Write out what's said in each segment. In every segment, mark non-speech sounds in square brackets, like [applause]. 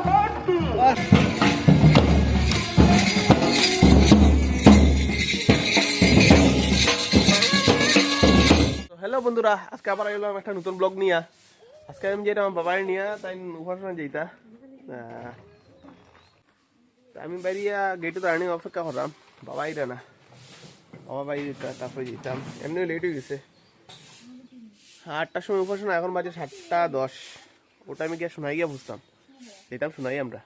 ভক্তি। হ্যালো বন্ধুরা আজকে আবার এলাম একটা নতুন ব্লগ নিয়ে। আজকে আমি যেটা আমার বাবাই নিয়ে তাই উপাসনা আহ, আমি বাইরিয়া গেটে দাঁড়িয়ে অপেক্ষা করলাম বাবা না। বাবা যেত তারপরে যেতাম। এমনি লেট হয়ে গেছে। আটটার সময় উপাসনা এখন বাজে সাতটা দশ। ওটা আমি গিয়ে শোনাই গিয়ে বুঝতাম। যেতাম শোনাই আমরা।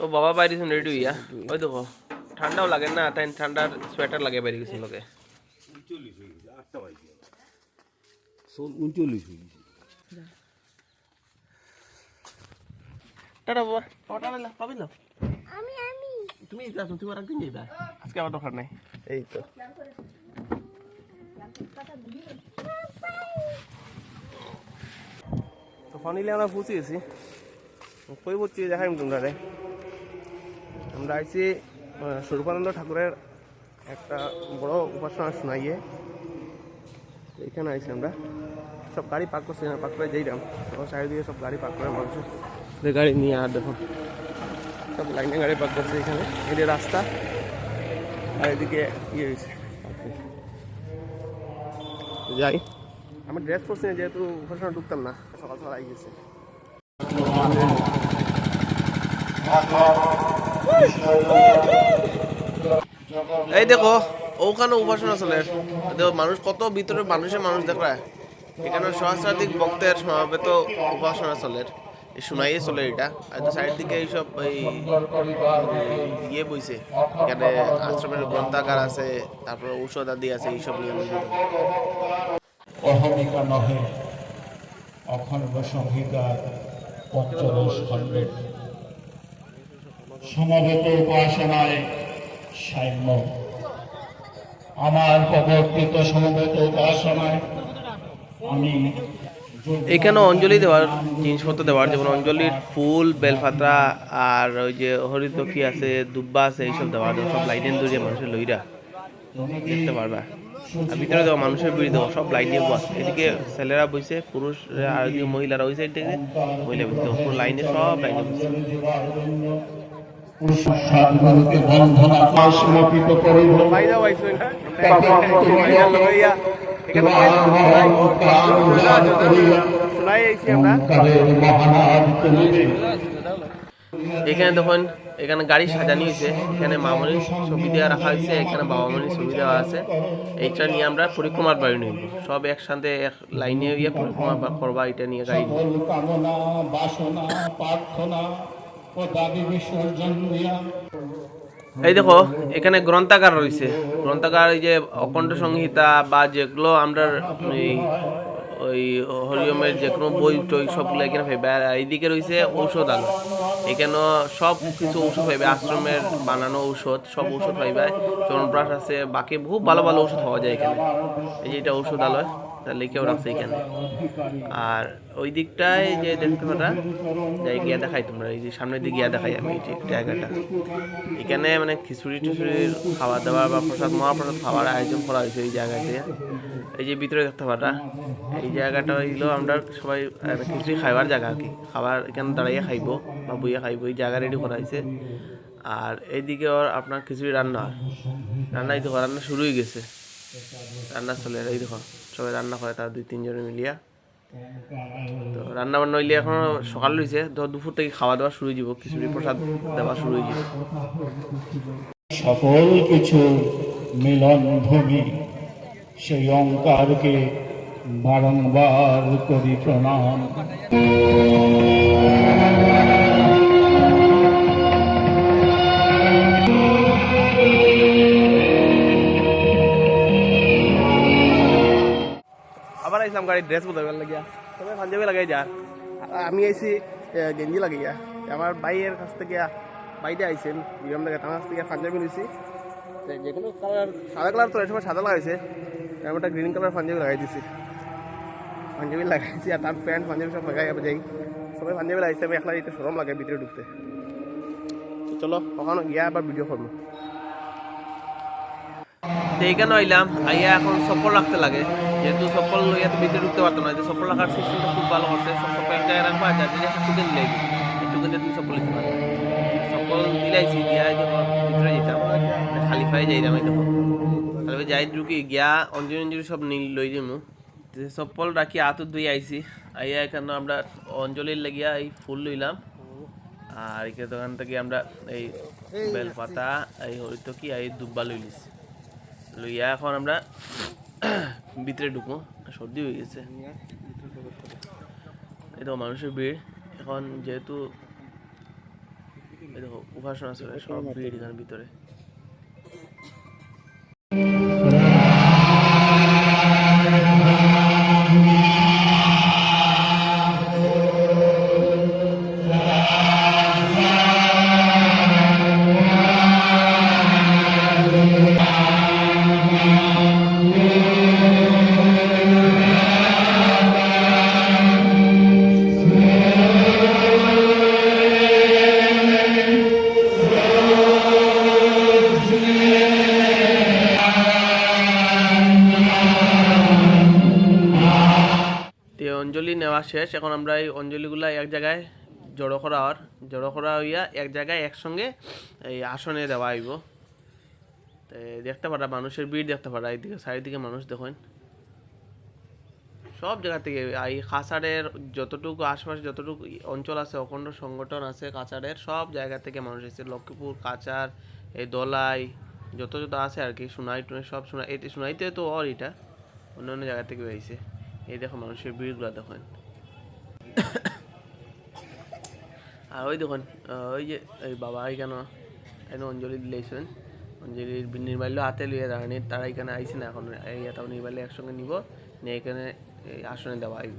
ও বাবা বাইরে রেডি হইয়া। ওই দেখো ঠান্ডাও লাগে না তাই ঠান্ডার সোয়েটার লাগে বাইরে গেছে লোকে। টাটা বাবা। টাটা না পাবি না? আমি আমি। তুমি যা তুমি আর একদিন যাইবা। আজকে আমার দরকার নাই। এই তো। ফানিলে আমরা পৌঁছে গেছি। কই বলছি দেখাই তোমরা রে আমরা আইছি স্বরূপানন্দ ঠাকুরের একটা বড় উপাসনা শোনাইয়ে। এখানে আইছি আমরা। সব গাড়ি পার্ক করছে, না, পার্ক করে যাইলাম চারিদিকে সব গাড়ি পার্ক করে মানুষ। গাড়ি নিয়ে আর দেখুন সব লাইনে গাড়ি পার্ক করছে এখানে। এটা রাস্তা, আর এদিকে ইয়ে হয়েছে। যাই। আমি ড্রেস পরছি না, যেহেতু উপাসনা ঢুকতাম না। সকাল সকাল আই গেছে। এই দেখো, ওখানে উপাসনা চলে। দেখো, মানুষ কত ভিতরে মানুষের মানুষ দেখো এখানে সহস্রাধিক ভক্তের সমাবেত উপাসনা চলে। শোনাই চলে এটা। আর সাইড দিকে এইসব এই ইয়ে বইছে। এখানে আশ্রমের গ্রন্থাগার আছে, তারপরে ঔষধ আদি আছে, এইসব নিয়ে অহমিকা নহে অখণ্ড সংহিতা পঞ্চদশ খণ্ডের সমবেত উপাসনায় সাম্য। আমার প্রবর্তিত সমবেত উপাসনায় আমি এখানে অঞ্জলি দেওয়ার জিনিসপত্র দেওয়ার? যেমন অঞ্জলির ফুল বেলপাতা আর ওই যে হরিত কি আছে দুব্বা আছে এইসব দেওয়ার সব লাইনের দূরে মানুষের লইরা। দেখতে পারবা। ভিতরে দেওয়া মানুষের ভিড় দেওয়া সব লাইন দিয়ে বস। এদিকে ছেলেরা বসে পুরুষ আর ওইদিকে মহিলারা ওই সাইড থেকে মহিলা বসে। পুরো লাইনে সব লাইনে তুলিবে এখানে দেখুন এখানে গাড়ি সাজানি হয়েছে এখানে মামনির ছবি দেওয়া রাখা হয়েছে এখানে বাবা মনির ছবি দেওয়া আছে। এইটা নিয়ে আমরা পরিক্রমার বাড়ি নিব সব একসাথে এক লাইনে ইয়ে পরিক্রমা করবা এটা নিয়ে গাড়ি এই দেখো এখানে গ্রন্থাগার রয়েছে। গ্রন্থাগার এই যে অকণ্ঠ সংহিতা বা যেগুলো আমরা এই ওই হরিয়মের যে কোনো বই টই সবগুলো এখানে এইদিকে রয়েছে ঔষধালয় এখানে সব কিছু ওষুধ পাইবে আশ্রমের বানানো ঔষধ, সব ঔষধ পাইবে চরণপ্রাস আছে, বাকি খুব ভালো ভালো ওষুধ পাওয়া যায় এখানে। এই যে এটা ঔষধালয়। তার লিখেও রাখছে এখানে। আর ওই দিকটায় যে দেখতে পারা যাই গিয়া দেখাই তোমরা, এই যে সামনের দিকে গিয়া দেখাই আমি এই জায়গাটা। এখানে মানে খিচুড়ি টিচুড়ির খাওয়া দাওয়া বা প্রসাদ, মহাপ্রসাদ খাওয়ার আয়োজন করা হয়েছে এই জায়গাতে। এই যে ভিতরে দেখতে পারা এই জায়গাটা হইল আমরা সবাই খিচুড়ি খাইবার জায়গা আর কি। খাবার এখানে দাঁড়াইয়া খাইব বা বইয়া খাইব, এই জায়গা রেডি করা হয়েছে। আর এইদিকে ওর আপনার খিচুড়ি রান্না রান্না এই দেখো, রান্না শুরু হয়ে গেছে। রান্না চলে এই দেখো। সবাই রান্না করে তার দুই তিনজনে মিলিয়া। তো রান্না বান্না হইলে এখন সকাল হয়েছে তো দুপুর থেকে খাওয়া দাওয়া শুরু হয়ে যাব খিচুড়ি প্রসাদ দেওয়া শুরু হয়ে যাব। সকল কিছু মিলন ভূমি সেই অঙ্কারকে বারংবার করি প্রণাম। আবার আইসলাম গাড়ি ড্রেস বদলাবার লাগিয়া। সবাই পাঞ্জাবি লাগাই যা। আমি আইছি গেঞ্জি লাগাইয়া আমার বাইয়ের কাছ থেকে বাইরে আইছেন বিরাম থেকে তার কাছ থেকে পাঞ্জাবি নিয়েছি যে কোনো কালার সাদা কালার তো সময় সাদা লাগাইছে। আমি একটা গ্রিন কালার পাঞ্জাবি লাগাই দিছি। পাঞ্জাবি লাগাইছি আর তার প্যান্ট পাঞ্জাবি সব লাগাই যাই সবাই পাঞ্জাবি লাগাইছে আমি একলা একটু সরম লাগে ভিতরে ঢুকতে। চলো কখনো গিয়া আবার ভিডিও করব তো এইখানে আইলাম আইয়া এখন সফর রাখতে লাগে। যেহেতু সফল লইয়া তো ভিতরে ঢুকতে পারতো না, যে সফল রাখার সিস্টেমটা খুব ভালো করছে। সব সফল এক জায়গায় জন্য একটা টুকেন দিলাই টুকেন দিয়ে তুমি সফল দিতে পারবে। সফল দিলাইছি দিয়া যখন ভিতরে যেতাম খালি পায়ে যাইতাম এই খালি পায়ে যাই ঢুকি, গিয়া অঞ্জলি অঞ্জলি সব নীল লই যাব সফল রাখি আতুর দুই আইছি। আইয়া এখানে আমরা অঞ্জলির লাগিয়া এই ফুল লইলাম। আর এখানে দোকান থেকে আমরা এই বেলপাতা, এই হরিতকি, এই দুব্বা লইলিস লইয়া এখন আমরা [clears throat] ভিতরে ঢুকো। সর্দি হয়ে গেছে। এই দেখো, মানুষের ভিড়। এখন যেহেতু এই দেখো, উপাসনা চলে, সব ভিড় এখানে ভিতরে। অঞ্জলি নেওয়া শেষ। এখন আমরা এই অঞ্জলিগুলা এক জায়গায় জড়ো করা হওয়ার জড়ো করা হইয়া এক জায়গায় একসঙ্গে এই আসনে দেওয়া হইব। তো দেখতে পারা, মানুষের ভিড় দেখতে পারা, এইদিকে চারিদিকে মানুষ দেখুন। সব জায়গা থেকে, এই কাছাড়ের যতটুকু আশপাশে, যতটুকু অঞ্চল আছে, অখণ্ড সংগঠন আছে, কাছাড়ের সব জায়গা থেকে মানুষ এসেছে লক্ষ্মীপুর, কাছাড়, এই দলাই, যত যত আছে আর কি সোনাই টুনাই সব সোনাই সোনাইতে তো অর এটা অন্য অন্য জায়গা থেকে হয়েছে এই দেখো মানুষের ভিড়গুলো দেখেন। আর ওই দেখুন ওই যে ওই বাবা এখানে এখানে অঞ্জলি দিলেছেন অঞ্জলির নির্বাহ হাতে লুয়ে দাঁড়ানি, তারা এখানে আইসি না এখন। এই এটা নির্বাহ একসঙ্গে নিব, নিয়ে এখানে, এই আসনে দেওয়া আইব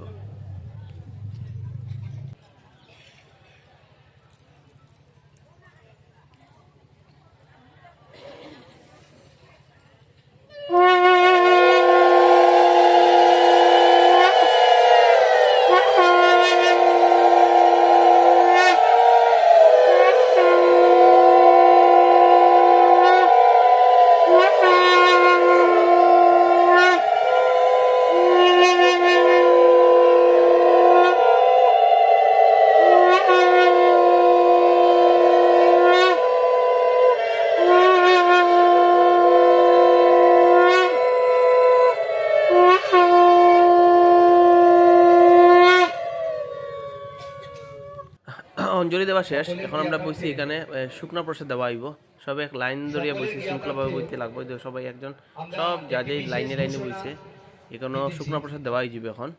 অঞ্জলি দেওয়া শেষ। এখন আমরা বসি এখানে শুকনা প্রসাদ দেওয়া আইব সব এক লাইন ধরিয়া বসি শৃঙ্খলাভাবে বইতে লাগবে। সবাই একজন সব যা যে লাইনে লাইনে বইছে। এখানেও শুকনো প্রসাদ দেওয়া যাবে এখন।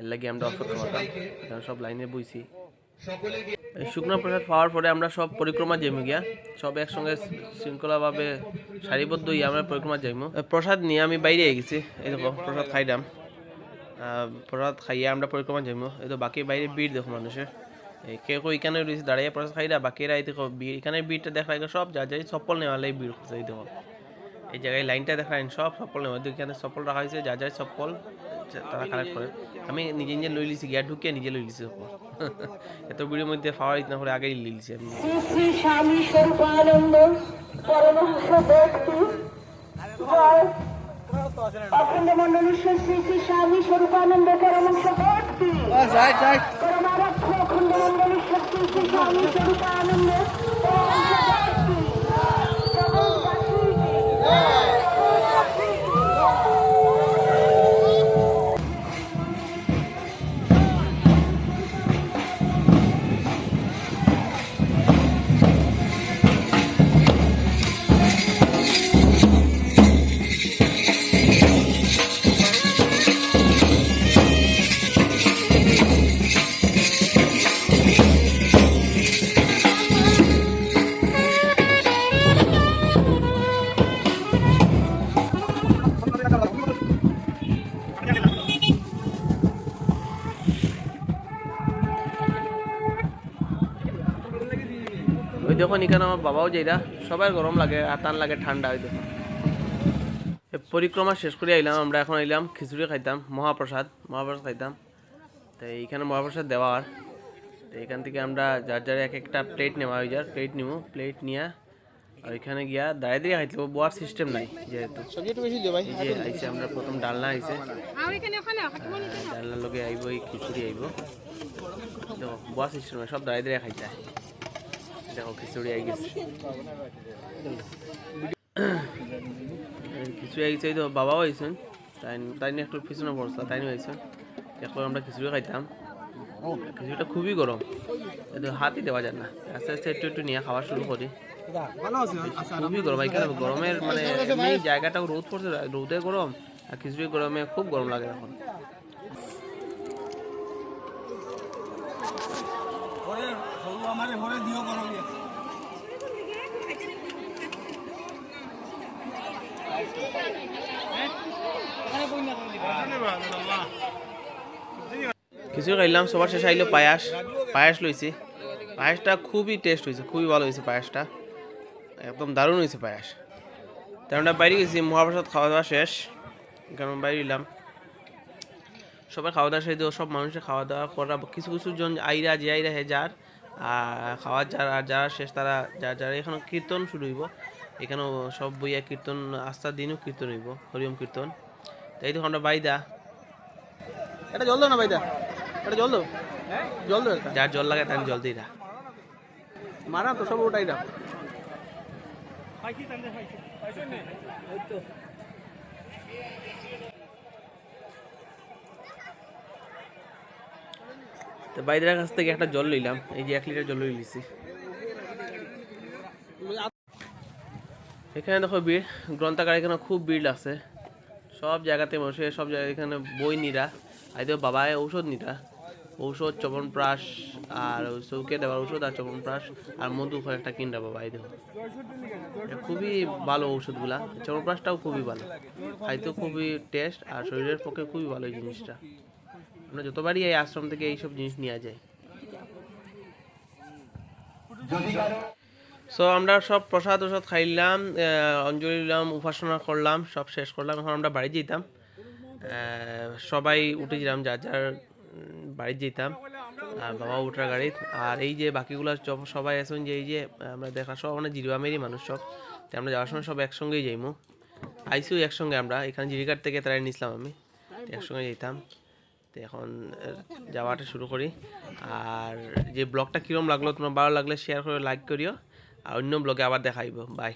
এর লাগে আমরা অপেক্ষা করতাম এখন সব লাইনে বইছি। শুকনো প্রসাদ পাওয়ার পরে আমরা সব পরিক্রমা যাইমু গিয়া। সব একসঙ্গে শৃঙ্খলাভাবে সারিবদ্ধ হয়ে আমরা পরিক্রমা যাইমু। প্রসাদ নিয়ে আমি বাইরে গেছি। এই দেখো প্রসাদ খাইলাম। প্রসাদ খাইয়া আমরা পরিক্রমা যাইমু। এই তো বাকি বাইরে ভিড় দেখো মানুষের। কেউ এখানে রয়েছে দাঁড়িয়ে প্রসাদ খাইলা বাকিরা এই দেখো ভিড় এখানে ভিড়টা দেখা যায় সব যা যাই চপ্পল নেওয়ালে ভিড় করছে এই দেখো। এই জায়গায় লাইনটা দেখা যায় সব চপ্পল নেওয়া এখানে চপ্পল রাখা হয়েছে যা যাই চপ্পল তারা কালেক্ট করে। আমি নিজে নিজে লই লিছি গিয়া ঢুকিয়ে নিজে লই লিছি চপ্পল [laughs] এত ভিড়ের মধ্যে পাওয়ার ইতনা করে আগেই লই লিছি আমি। শ্রী শ্রী স্বামী স্বরূপানন্দ অখণ্ড মন্ডলেশ্বর শ্রী শ্রী স্বামী স্বরূপানন্দ পরমহংস অখণ্ড মন্ডলেশ্বর শ্রী শ্রী স্বামী স্বরূপানন্দ দেখুন, এখানে আমার বাবাও যাইরা, সবাই গরম লাগে আর টান লাগে, ঠান্ডা দেখুন। পরিক্রমা শেষ করে আইলাম, আমরা এখন আইলাম, খিচুড়ি খাইতাম, মহাপ্রসাদ মহাপ্রসাদ খাইতাম। তো এইখানে মহাপ্রসাদ দেওয়ার তো এখান থেকে আমরা যার যার এক একটা প্লেট নেওয়া হয়ে, যার প্লেট নিব প্লেট নিয়ে আর এখানে গিয়া দাঁড়িয়ে দিয়ে খাইতে বোয়ার সিস্টেম নাই যেহেতু। যে আইছে, আমরা প্রথম ডালনা এখানে ডালনার লগে আইব, এই খিচুড়ি আইব। দেখো বোয়া সিস্টেম সব দাঁড়িয়ে দিয়ে খাইতে। দেখো খিচুড়ি আই গেছে। খিচুড়ি আই গেছে তো বাবাও আইছেন। তাই তাই নিয়ে একটু পিছনে পড়ছে তাই নিয়ে আইছেন। এখন আমরা খিচুড়ি খাইতাম। খিচুড়িটা খুবই গরম। এটা হাতই দেওয়া যায় না। আস্তে আস্তে একটু একটু নিয়ে খাওয়া শুরু করি। খুবই গরম। এখানে গরমের মানে জায়গাটাও রোদ পড়ছে, রোদে গরম আর খিচুড়ি গরমে খুব গরম লাগে এখন খিচুড়ি খাইলাম, সবার শেষে আইলো পায়াস। পায়াস লইছি। পায়াসটা খুবই টেস্ট হয়েছে খুবই ভালো হয়েছে পায়াসটা। একদম দারুণ হয়েছে পায়াস। তার আমরা বাইরে গেছি, মহাপ্রসাদ খাওয়া দাওয়া শেষ। কারণ বাইরে এলাম সবাই খাওয়া দাওয়া শেষ সব মানুষের খাওয়া দাওয়া করা, কিছু কিছু জন আইরা যে আইরা হে যার আর খাওয়া যার আর যারা শেষ তারা যার যারা এখানে কীর্তন শুরু হইব এখানেও সব বইয়া কীর্তন আস্থার দিনও কীর্তন হইব হরিওম কীর্তন। তাই তো আমরা বাইদা। এটা জল দাও না ভাইদা এটা জল দাও। জল দাও একটা যার জল লাগে তার জল দিই না মারা তো সব ওটাই দাও। তো বাইদের কাছ থেকে একটা জল লইলাম, এই যে এক লিটার জল লিছি। এখানে দেখো ভিড়, গ্রন্থাগার এখানে খুব ভিড় আছে সব জায়গাতে বসে সব জায়গায় এখানে বই নিরা আইতে বাবায় ঔষধ নিরা। ঔষধ চবনপ্রাশ আর চৌকে দেওয়ার ঔষধ আর চবনপ্রাশ আর মধু একটা কিনরা বাবা, এই দেখো। খুবই ভালো ঔষধগুলা চবনপ্রাশটাও খুবই ভালো। খাইতেও খুবই টেস্ট আর শরীরের পক্ষে খুবই ভালো এই জিনিসটা। আমরা যতবারই এই আশ্রম থেকে এইসব জিনিস নেওয়া যায়। সো আমরা সব প্রসাদ টসাদ খাইলাম অঞ্জলি দিলাম উপাসনা করলাম, সব শেষ করলাম। এখন আমরা বাড়ি যেতাম। সবাই উঠে যেতাম যার যার বাড়ি যেতাম। আর বাবা উঠার গাড়ি আর এই যে বাকিগুলো সব- সবাই আছেন যে এই যে, আমরা দেখা সব মানে জিরবামেরই মানুষ সব। তো আমরা যাওয়ার সময় সব একসঙ্গেই যাইমু। আইসিও একসঙ্গে আমরা। এখানে জিরিকার থেকে তারাই নিছিলাম আমি। একসঙ্গে যেতাম তো এখন যাওয়াটা শুরু করি। আর যে ব্লগটা কীরকম লাগল, তোমার ভালো লাগলে শেয়ার করে লাইক করিও। আর অন্য ব্লগে আবার দেখাইব। বাই